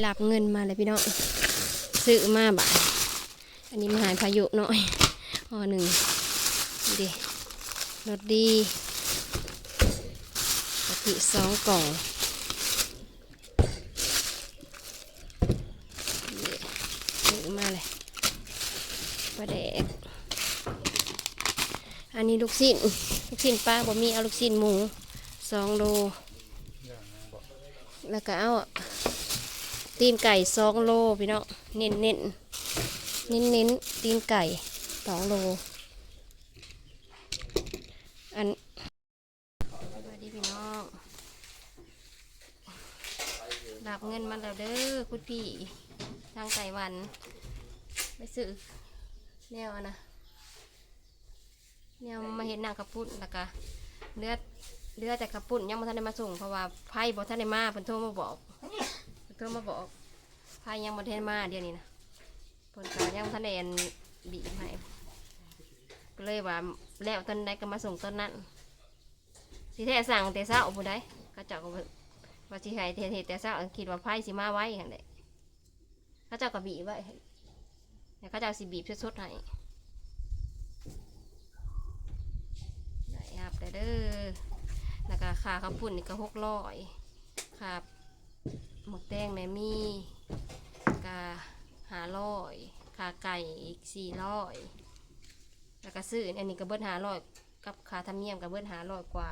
หลับเงินมาเลยพี่น้องซื้อมาบ่ายอันนี้มาหายพายุหน่อยห่อหนึ่งนี่ดิรสดีกะทิสองกล่องซื้อมาเลยปลาแดกอันนี้ลูกชิ้นลูกชิ้นปลาบ่มีเอาลูกชิ้นหมูสองโลแล้วก็เอา ตีนไก่สองโลพี่น้องเน้นเน้นเน้นเน้นตีนไก่สองโล อันสวัสดีพี่น้องรับเงินมาแล้วเด้อคุณพี่ทางไต้หวันไปซื้อแนวนะแนวมาเห็นหนังกระปุ้นแล้วก็เลือดเรือดแต่ขับปุ่นยังบ่ทันได้มาส่งเพราะว่าไพ่บ่ทันได้มาเพิ่นโทรมาบอก โทรมาบอกไพ่ยังบ่ทันมาเดี๋ยวนี้นะเพิ่นก็ยังบ่ทันได้อันบีบให้ก็เลยว่าแล้วตอนใดก็มาส่งตอนนั้นสิแท้สั่งแต่เช้าผู้ใดก็เจ้าก็ว่าว่าสิให้เฮ็ดแต่เช้าคิดว่าไพ่สิมาไว้หั่นแหละเขาเจ้าก็บีบไว้แล้วเขาเจ้าสิบีบสดๆให้ได้ครับได้เด้อแล้วก็ขาข้าวปุ่นนี่ก็หกร้อยขาหมก แดงแม่มี่กาหาร้อยขาไก่อีกสี่ร้อยแล้วก็ซื้ออันนี้ก็เบิ้หาร้อยกับขาทำเนียมก็เบิ้หาร้อยกว่า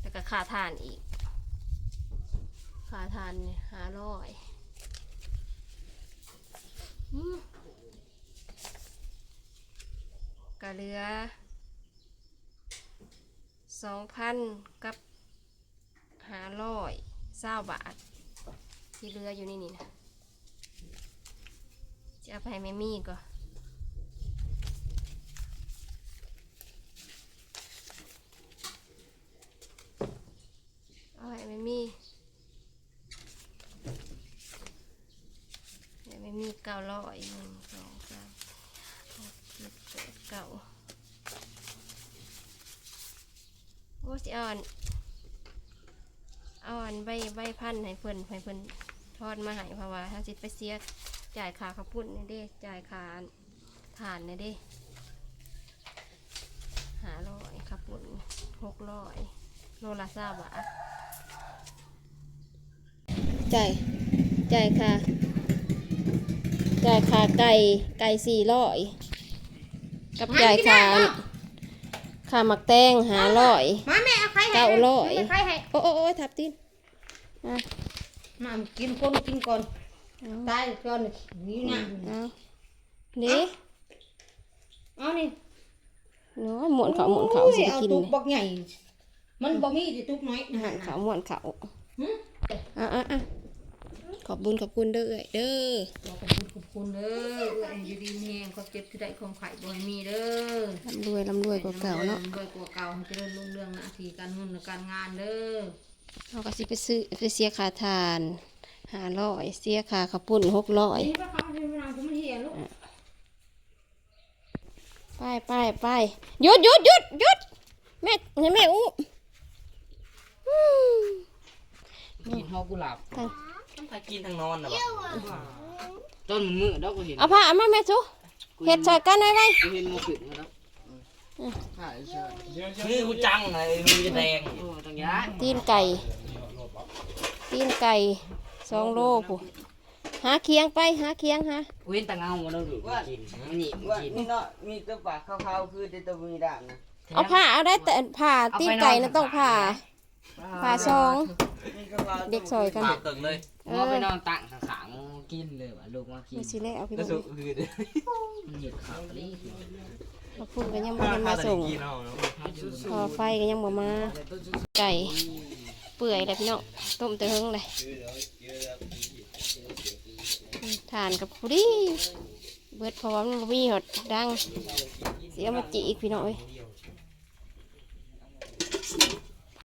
แล้วก็ขาทานอีกขาทานหาร้อยก็เหลือสองพันกับหาร้อย เศร้าบาท ที่เรืออยู่นี่นี่นะจะเอาไปให้แม่มี่ก่อนเอาให้แม่มี่ให้แม่มี่เก้าร้อยหนึ่งสองสามหกเจ็ดแปดเก้า โอ้สิเอาอันเอาอั นใบใบพันธุ์ให้เพิ่นให้เพิ่นทอดมาให้เพราะว่าถ้าสิไปเสียจ่ายค่าข้าวปุ้นนี่เด้จ่ายค่าฐานนี่เด้หาร้อยข้าวปุ้นหกร้อยโลละสาบาทจ่ายจ่ายค่าจ่ายค่าไก่ไก่สี่ร้อยกับจ่ายค่าค่าหมักแตงหาร้อยมาแม่เอาไข่ให้เก้าร้อยแม่ไข่ให้โอ้โอ้โอ้ทับตินอะ มากินคนกินก่อนเอาตายก่อนนี่นะเอานี่เอานี่เนาะหมวนเขาหมวนเขาสิได้เอากินตุกเลยบักใหญ่ มันบ่มีแต่ตุกน้อยนะหันเขาหมวนเขาหึอะอะอะขอบบุญขอบคุณเด้อเอ้ยเด้อขอบคุณขอบคุณเด้อเอื้ออยู่ดีมีแรงความเจ็บที่ได้ของไข่บ่ให้มีเด้อร่ำรวยร่ำรวยกว่าเก่าเนาะรวยกว่าเก่าให้เจริญรุ่งเรืองหน้าที่การเงินและการงานเด้อ เขาก็สิไปซื้อไปเสียค่าทานห้าร้อยเสียค่าข้าวปุ้นหกร้อยนี่ว่าเขาให้มันเอามันเหี่ยลูกไปไปไปหยุดหยุดหยุดหยุดแม่ให้แม่อู้อืมกินฮอกกุหลาบทางต้องไปกินทางนอนนะบ่ต้นมันมืดดอกกูเห็นเอาผ้าเอามาแม่ชูเฮ็ดใส่กันไว้ไว้กูเห็นมันขึ้นมาแล้วใช่ใช่มือกูจังเลยมือจะแดงโอ้ต้องย้ายตีนไก่ ตีนไก่สองโลผู้หาเคียงไปหาเคียงหากูเห็นแตะเงามาแล้วดูกินมันหนีมันว่ากินนี่เนาะมีแตัวปากขาวๆคือแต่ตัวมีด่างนะเอาผ้าเอาได้แต่ผ้าตีนไก่นะต้องผ้าผ้าซองมีขาวๆเด็กซอยกันปากตึงเลยมึงเอาไปนอนตั้งขางๆกินเลยว่ะลูกมากินไม่สิแล้วเอาไปแล้วดูสุกคือเด้มันเห็ดขาวตะลี่พอพูดก็ยังไม่ได้มาส่งพอไฟก็ยังบ่มา ไก่เปื่อยเลยพี่น้องต้มแต่เฮิงเลยทานกับผู้ดีเบิดเพราะว่ามันบ่มีหดดัง เสียมาจีอีกพี่น้องเอ้ย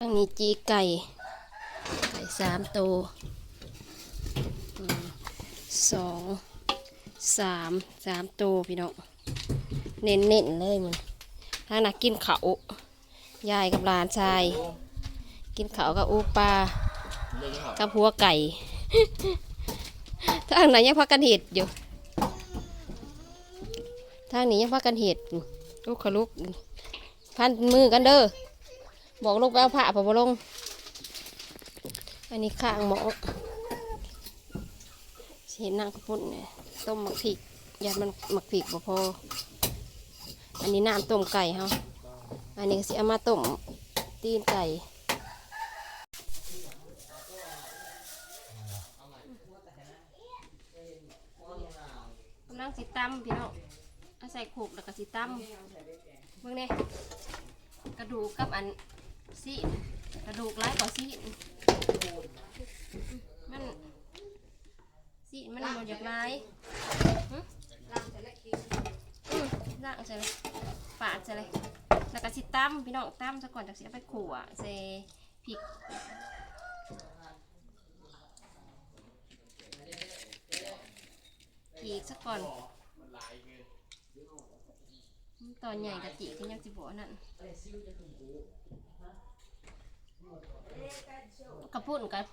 อันนี้จีไก่ ไก่สามตัวอืมสองสามสามตัวพี่น้อง เน้นเน้นๆเลยมันถ้านักกินเขายายกับหลานชาย กินเขากับอูปลากับหัวไก่ทางไหนยังพักกันเห็ดอยู่ทางนี้ยังพักกันเห็ดอยู่ลูกขลุกพันมือกันเด้อบอกลูกไปเอาผ้าปะบลง อันนี้ข้างหมอเห็นนางกระปุ่นเนี่ยต้มหมักผิกยัดมันหมักผิกพอ อันนี้น้ำต้มไก่เฮาอันนี้ก็สิเอามาต้มตีนไก่กำลังสิตำพี่น้องเอาใส่โขกแล้วก็สิตำเบิ่งนี่กระดูกกับอันซีกระดูกร้ายกว่าซีมันซีนมันหมดจากร้าย หึอืมล่างใส่เลยปาดใส่เลยแล้วก็สิตำพี่น้องตำซะก่อนจากสิเอาไปขั่วใส่พริกจีกซะก่อนตอนใหญ่กับจีกก็ยังสิบนั่นกระปุ่นกับ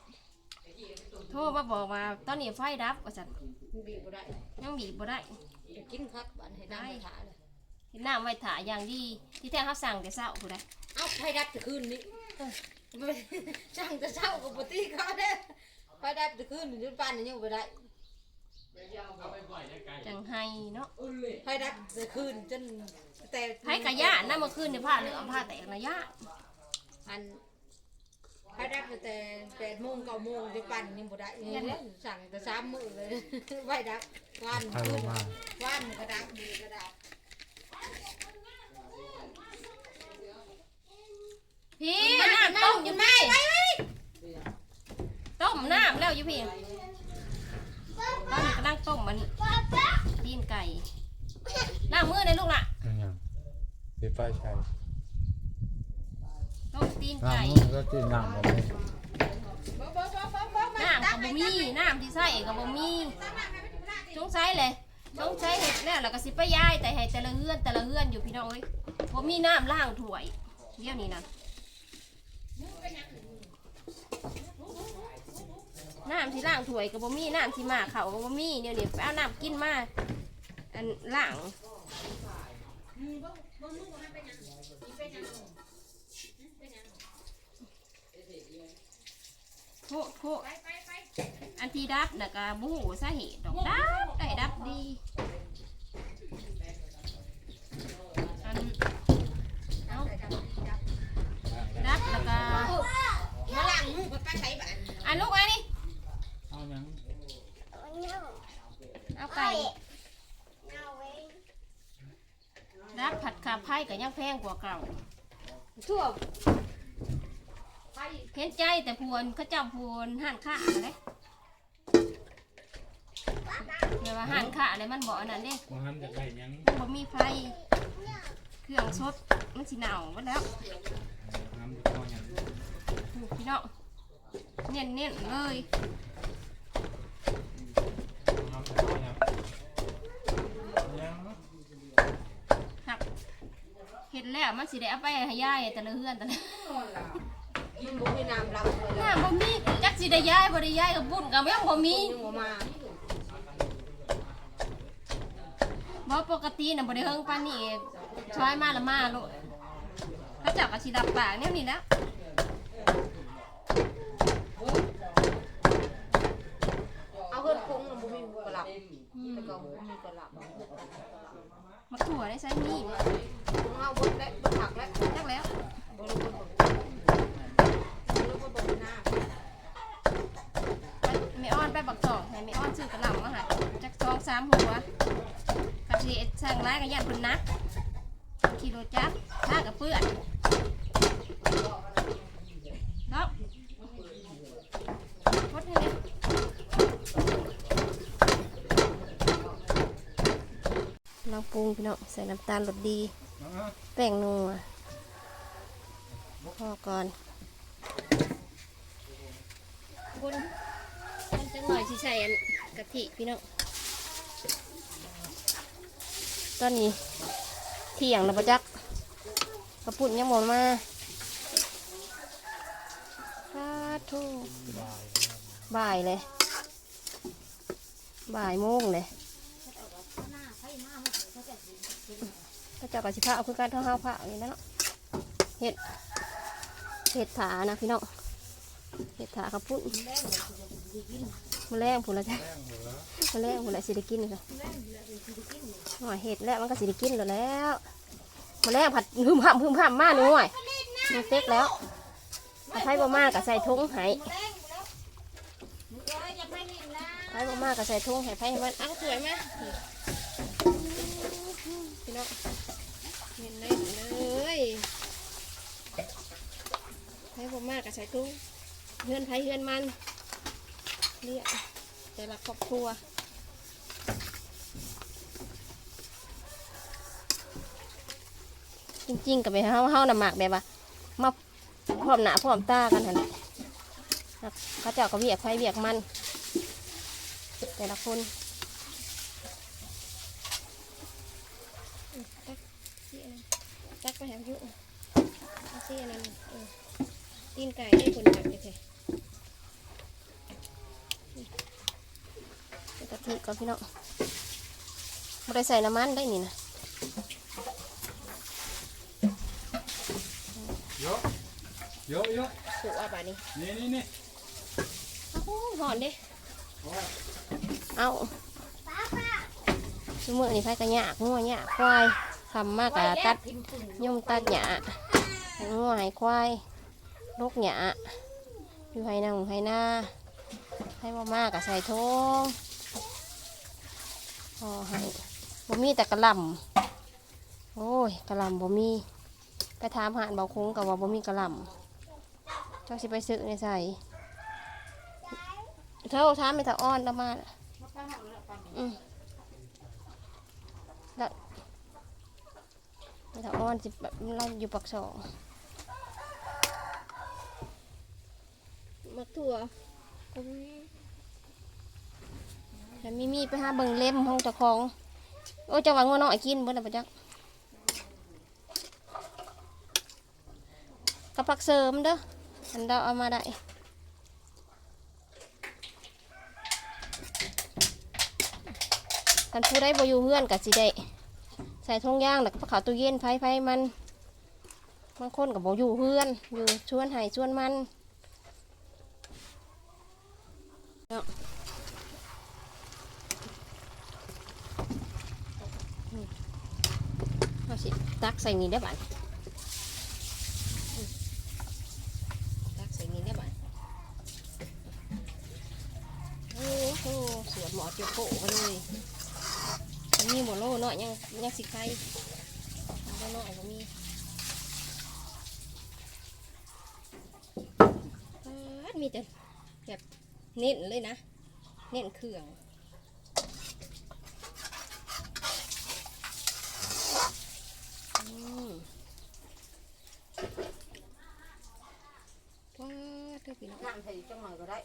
โทรมาบอกว่าตอนนี้ไฟดับว่าสันบีบบ่ได้ยังบีบบ่ได้เดี๋ยวกินพักบ้านให้น้ำไปถาเลย เห็นน้ำไว้ถ่าอย่างดีที่แท้เขาสั่งแต่เช้าผู้ใดเอ้าไฟดับแต่คืนนี้ช่างแต่เช้ากับปกติเขาเด้อไฟดับแต่คืนนี้จนป่านนี้ยังบ่ได้จังไห้เนาะไฟดับแต่คืนจนแต่ไผกะยะน้ำเมื่อคืนเนี่ยผ้าเหลืองผ้าแตกนะยะอันไฟดับแต่แปดโมงเก้าโมงจนป่านยังบ่ได้เนี่ยสั่งแต่สามมื้อเลยไฟดับวันใครบอกว่าวันก็ดับดีก็ดับ พี่น้ำต้ มอยู่พี่ต้มน้ำแล้วอยู่พี่ตอนนี้กำลังต้มมันตีนไก่ล้างมือเลยลูกล่ะอย่างเงี้ยสีไฟใช้ต้มตีนล้างไก่มือก็ตีน้ำแบบนี้น้ำกับบ่มีน้ำที่ใส่กับบ่มีชงใช้เลยชงใช้เห็ดแล้วแล้วก็สิไปย้ายแต่ให้แต่ละเฮือนแต่ละเฮือนอยู่พี่น้องเอ้ยบ่มีน้ำล้างถ้วยเดี๋ยวนี้นะ น้ำที่ล้างถ้วยกับบ่มีน้ำที่มาเขากับบ่มีเดี๋ยวนี้ไปเอาน้ำกินมาอันล้างโพะโพะอันที่ดับน่ะก็บ่ฮู้สาเหตุดอกดับได้ดับดีอันเอาดับแล้วก็ มาล้างมือไปใช้บ้านอันลูกอันนี้เอาหยังเอาไก่ดับผัดขาไผ่ก็ยังแพงกว่าเก่าทั่วเห็นใจแต่พวนเขาเจ้าพวนห่านข้าเลยเดี๋ยวว่าห่านข้าอะไรมันบอกอันนั้นเด้ว่าหันจะได้หยังบ่มีไฟเครื่องสดมันสิหนาวหมดแล้วน้ำจะพอหยังพี่น้อง เน้นเน้นๆเลยน้ำจะพอหยังยังหักเห็ดแล้วมันสิได้เอาไปให้ยายแต่ละเฮือนแต่ละมันบ่มีน้ำรับเลยน้าบ่มีจักสิได้ย้ายบ่ได้ย้ายกับบุญกับยังบ่มียังบ่มาบ่ปกติน่ะบ่ได้เฮิงปานนี้ช่วยมาละมาโลดเขาเจ้าก็สิรับปากแนวนี้แหล้ว เอาเฮือนคงน่ะบ่มี กระหลับแต่ก็มีกระหลับมาถั่วได้ใช้มีดเอาบนและบนผักและจักแล้วบนบนบนบนบนหน้าไปม่อ้อนไปบักจอกให้แม่อ้อนซื้อกระหล่ำมาให้จักสองสามหัวกะสิสั่งร้ายก็ย่านเพิ่นนักขี่รถจักรผ้ากับเปื้อนเนาะพดให้เนี่ย เราปรุงพี่น้องใส่น้ำตาลรสดี แป้งนัวพอก่อนคนคนจังหน่อยสิใส่อันกะทิพี่น้องตอนนี้เที่ยงแล้วปะจักกระปุ่นยังหมดมาสาธุบ่ายเลย บ่ายโมงเลย ก็เจ้ากับสิพาเอาคือการเท่าห้าผ้าอย่างนี้นะเนาะเห็ดเห็ดถานะพี่น้องเห็ดถาขับปุ้นมาแรงผุนละจ้ะมาแรงผุนละสิได้กินเลยค่ะหน่อยเห็ดแล้วมันก็สิได้กินแล้วแล้วมาแรงผัดหึมห้ำหึมห้ำมากหน่อยมันเต็กแล้วเอาไผ่บ่มากกับใส่ถุงไห้ไผ่บ่มากก็ใส่ถุงให้ไผ่ให้มันอ้าสวยไหม น้องเห็นเลยเลยไผ่บ่มากก็ใส่ถุงเฮือนไผ่เฮือนมันเรียกแต่ละครอบครัวจริงๆกับไปเฮาเฮาหน่ะหมากแบบว่ามาพร้อมหน้าพร้อมตากันหันแหละแล้วเขาเจ้าก็เวียกไผ่เวียกมัน แต่ละคนตักที่อันนั้นตักไปแหมยุเอาที่อันนั้นเออตีนไก่ได้คนจับเลยเถอะใส่กะทิก่อน พี่น้องไม่ได้ใส่น้ำมันได้นี่นะเยอะเยอะเยอะสุกอะบาดนี้นี่นี่นี่โอ้โหหอนเด้โอ้ยเอาสมือนี่ไผกระยากงัวหยากควายทำมากกะตัดยมตัดหญ้าให้งัวให้ควายลูกหญ้าอยู่ให้นาให้หน้าให้มามากกับใส่ทง พอให้บ่มีแต่กระลำโอ้ยกระลำบ่มีไปถามหานเบาคุ้งกับว่าบ่มีกระลำเจ้าสิไปซื้อในใส่เท่าถามไม่ตาอ้อนแล้วมาอืมแล้วถ้าอ้อนสิแบบเราอยู่ปักสองมักถั่ว แต่มีมีไปหาเบิ่งเล่มห้องเจ้าของ โอ้เจะวางงัวน้อยกินเบิ่งแล้วปะจักกระพักเสริมเด้ออันเราเอามาได้คันผู้ได้บอยู่เฮือนกับสิได้ใส่ทงย่างแล้วก็เขาตู้เย็นไฟไฟมันบางคนกับบอยู่เพื่อนอยู่ชวนไห้ชวนมันเนาะอืมเอาสิ ตักใส่นี่ได้บ้านตักใส่นี่ได้บ้านโอ้โหสวนหมอเจียวโปะมาเลยอันนี้หมดโลเนาะยังยังสิไข่โลเนาะก็มีมีแต่แบบเน้นเลยนะ เน้นเครื่องอืมว้าเท่า พี่น้อง น้ำใส่จังหน่อยก็ได้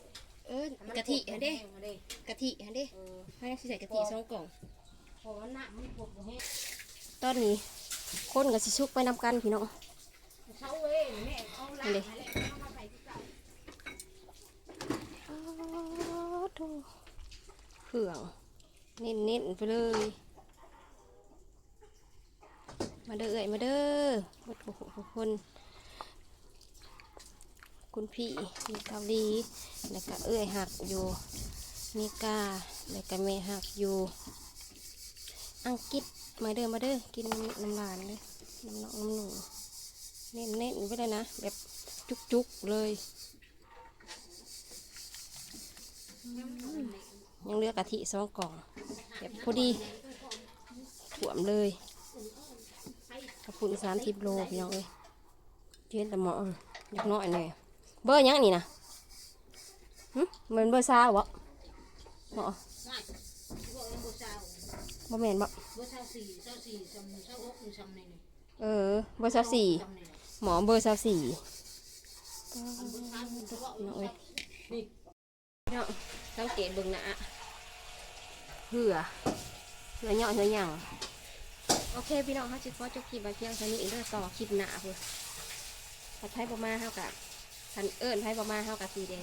เออกะทิฮะเด้กะทิฮะเด้เออให้ใส่กะทิสองกล่องพอมันน้ำมันปวดหัวตอนนี้คนกับสิชุกไปนำกันพี่น้องเช้าเว้ยแม่เอาละอะไรเอามาใส่ที่เก่าเครื่องเน้นเน้นๆไปเลย มาเด้อเอ่ยมาเด้อหมดทุกคน คุณพี่มีเกาหลีแล้วก็เอ้ยหักอยู่มีกาแล้วก็เมหักอยู่ อังกฤษมาเด้อมาเด้อกินน้ำหลานเลยน้ำนองน้ำหนูเน้นเน้นๆไปเลยนะ แบบจุกๆเลยยังเลือกกะทิสองกล่องแบบพอดีถ่วมเลยกระปุนสามสิบโลพี่น้องเอ้ยเจียนแต่หมอเล็กน้อยหน่อย เบอร์ยังนี่นะเหมือนเบอร์ซาวบ่หมอง่ายพวกเราบูชาบ่แม่นบ่เช้าสี่ชำเช้าหกเออ เบอร์ซาสี่หมอเบอร์ซาสี่เนาะสังเกตเบิ่งนะเหือเหือเหยาะเหือหยังโอเคพี่น้องเขาจะขอจบคลิปไว้เพียงเท่านี้อีกเด้อต่อคลิปหนาเพื่อถ้าไพ่ประมาณเท่ากับ ทันเอิญไพ่ประมาเท่ากับสีแดง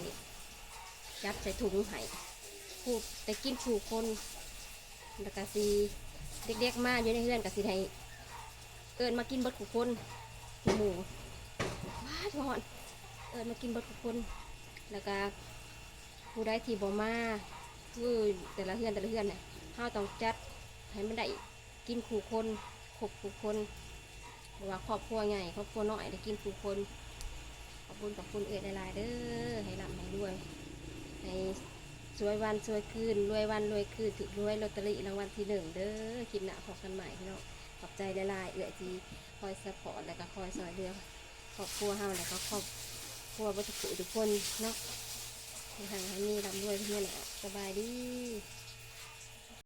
จับใส่ถุงไห้ผูแต่กินผูคนแล้วก็สีเด็กๆมาอยู่ในเฮือนกับสีไทยเอิญมากินบดผูคนหมูว้าทอนเอิญมากินบดผูคน แล้วก็ผู้ได้ที่บ่มาคือแต่ละเฮือนแต่ละเฮือนเนี่ยเฮาต้องจัดให้มันได้กินขู่คนขบขู่คนว่าครอบครัวใหญ่ครอบครัวน้อยได้กินขู่คน ขอบคุณกับคุณเอ๋ยหลายๆเด้อให้ร่ำให้รวยให้สวยวันสวยคืนรวยวันรวยคืนถึงรวยลอตเตอรี่รางวัลที่หนึ่งเด้อคลิปหน้าพบกันใหม่พี่น้องขอบใจหลายๆเอ๋ยที่คอยสปอร์ตแล้วก็คอยสอยเรือครอบครัวเฮาแล้วก็ครอบครัวบัตถุทุกคนเนาะให้ห่างให้มีร่ำรวยเพื่อนแหละสบายดี